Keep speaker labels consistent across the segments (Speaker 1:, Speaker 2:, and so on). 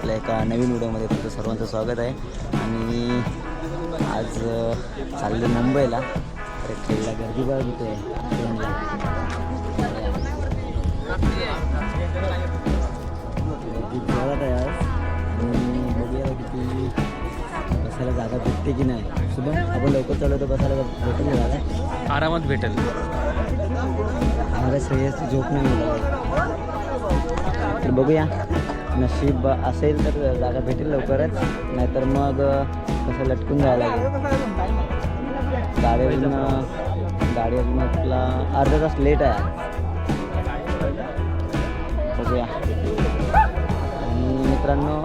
Speaker 1: आपल्या एका नवीन व्हिडिओमध्ये तुमचं सर्वांचं स्वागत आहे. आणि आज चालले मुंबईला. तर खेळला गर्दी बघा आहे ट्रेनला आहे आज. आणि बघूया किती बसायला जागा भेटते की नाही. शुभम आपण लवकर चालू तर बसायला भेटेल जागा
Speaker 2: आरामात भेटेल.
Speaker 1: मला श्रेयसची झोप नाही तर बघूया. नशीब असेल तर जागा भेटेल लवकरच. नाहीतर मग कसं लटकून जायला लागेल. गाडी गाडी आपला अर्धा तास लेट आहे. बघूया. आणि मित्रांनो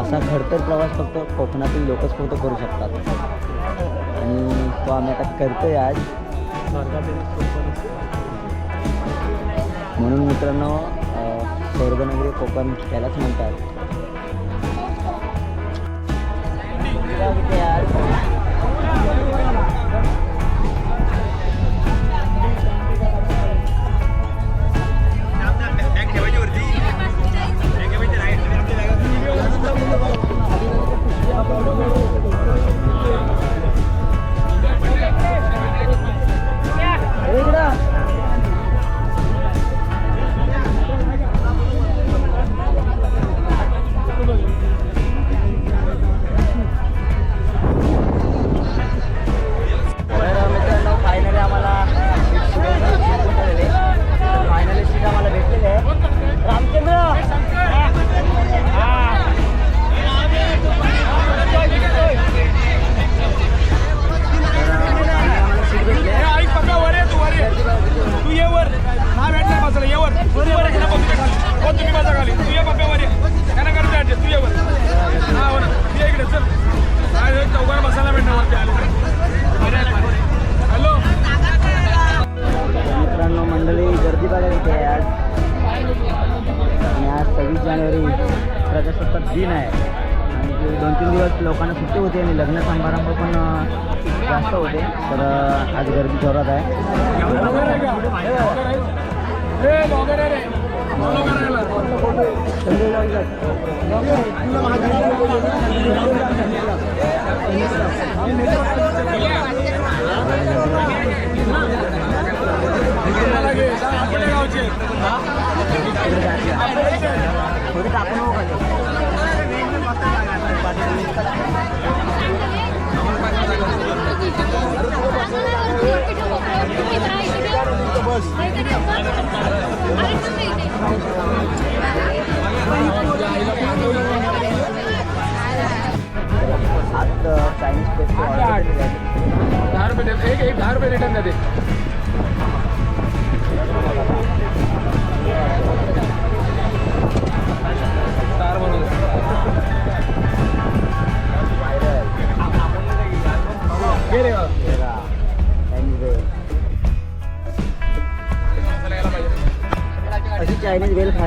Speaker 1: असा खडतर प्रवास फक्त कोकणातील लोकच फक्त करू शकतात. आणि तो आम्ही आता करतोय आज. म्हणून मित्रांनो स्वर्गनगरी कोकण त्यालाच म्हणतात. प्रजासत्ताक दिन आहे. आणि दोन तीन दिवस लोकांना सुट्टी होती आणि लग्न समारंभ पण जास्त होते. तर आज गर्दी जोरात आहे. ए चायनीज पेस्ट ऑर्डर केलेली आहे. दहा रुपये
Speaker 2: दे.
Speaker 3: एक एक दहा रुपये
Speaker 2: रिटर्न दे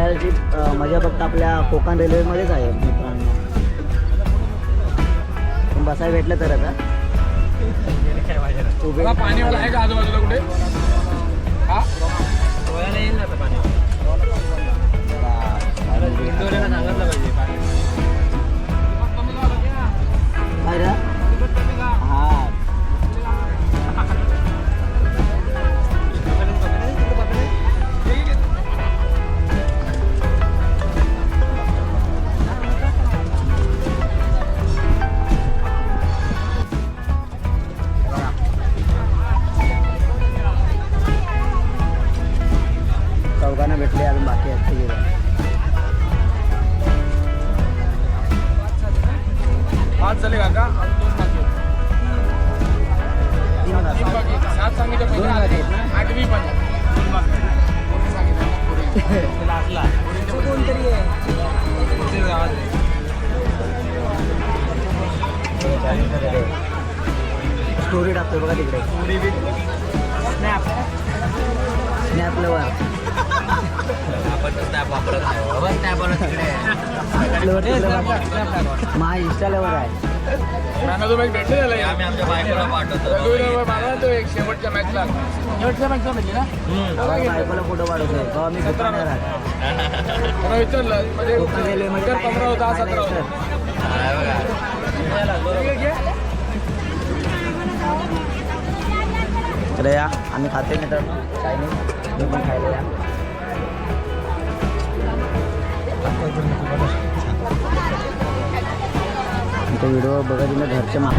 Speaker 1: अं, मजा फक्त आपल्या कोकण रेल्वेमध्येच आहे मित्रांनो. पण बसायला भेटलं तर आता. पाणीवाला आहे का
Speaker 3: आजूबाजूला कुठे?
Speaker 2: हा?
Speaker 1: काय रे? हा. चौघांना
Speaker 2: पाच झाले काका अजून दोन बाकी आहेत.
Speaker 1: तीन बाकी
Speaker 2: आहेत. सात सांगितले
Speaker 1: दोन बाकी आहेत ना?
Speaker 2: आठवी पण दोन बाकी आहेत. कोणी सांगितलं? पोरींचे पहिले. पुढचे गावात आहे.
Speaker 1: स्टोरी टाकतो बघा तिकडे पोरी
Speaker 2: बी स्नॅप
Speaker 1: स्नॅप लवर लवर आहे.
Speaker 2: मॅन
Speaker 3: तो
Speaker 2: मॅच भेटले झाला? आम्ही आमच्या बायकोला पाठवतो. रघुवीर मला तो एक शेवटच्या मॅचला शेवटच्या मॅचला भेटली ना? मला
Speaker 1: बायकोला फोटो काढतोय तेव्हा मी दुकानात राहत
Speaker 2: मला विचारलं
Speaker 3: म्हणजे
Speaker 1: कोकण रेल्वेमध्ये तर पंधरा होता हा खायला सतरा यायचं.
Speaker 2: होता
Speaker 1: तर या आम्ही खाते मित्रांनो. चायनीज तुम्ही पण खायला या व्हिडिओ घरचे मा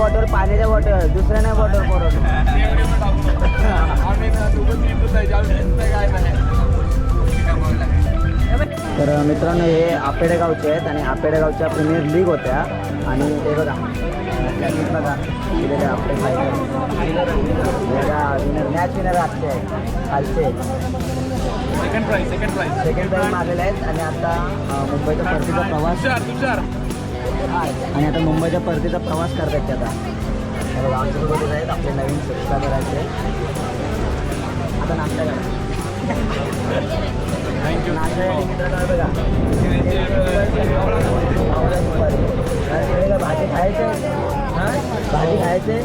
Speaker 1: बॉटल पाण्याच्या बॉटल दुसऱ्या नाही बॉटल परत तर मित्रांनो हे आपेडे गावचे आहेत आणि आपेडे गावच्या प्रीमियर लीग होत्या. आणि ते बघा. बघा आपले मॅच विनर आजचे आहेत. कालचे second
Speaker 3: prize second prize
Speaker 1: second time आलेले आहेत. आणि आता मुंबईचा परतीचा प्रवास. आणि आता मुंबईच्या परतीचा प्रवास करतात ते आता. आमच्यासोबतच आहेत आपले नवीन सबस्क्रायबर आहेत. आता नाश्ता करा. काय भाजी खायचे? भाजी खायचे?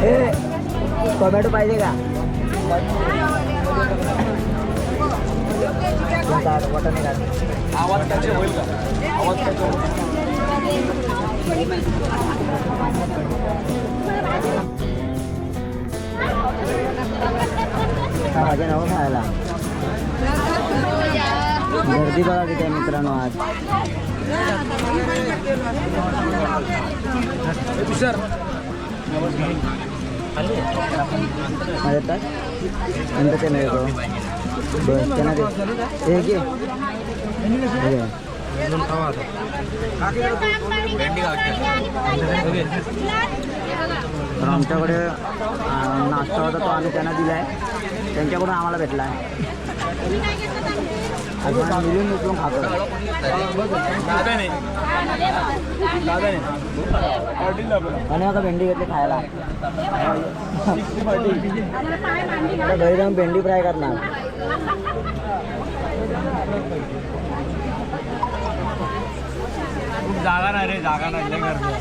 Speaker 1: हे टोमॅटो पाहिजे का? वाटाणे
Speaker 3: आवाज
Speaker 2: त्याचे होईल
Speaker 3: का? आवाज
Speaker 2: त्याचे हा
Speaker 1: भाज्या नको खायला गर्दी बघा किती आहे मित्रांनो आज. तुषार. माझ्या येतात नंतर ते त्यांना तर आमच्याकडे नाश्ता होता तो आम्ही त्यांना दिला आहे त्यांच्याकडून आम्हाला भेटला आहे मिळून मिसळून खातो.
Speaker 2: नाही
Speaker 1: आणि आता भेंडी घेतली खायला. आता घरी जाऊन भेंडी फ्राय करणार.
Speaker 2: जागा नाही रे
Speaker 1: जागा नाही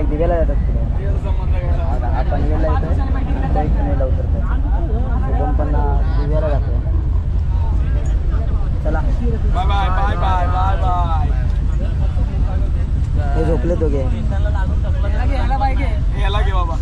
Speaker 1: डायरेक्ट दिव्याला जातात पुढे. आता पनवेलला येतो काही पुणेला उतरतो कोकम पण दिव्याला जातो. चला. Bye
Speaker 2: bye bye bye bye bye
Speaker 1: हे झोपले तो घे
Speaker 2: याला घे बाबा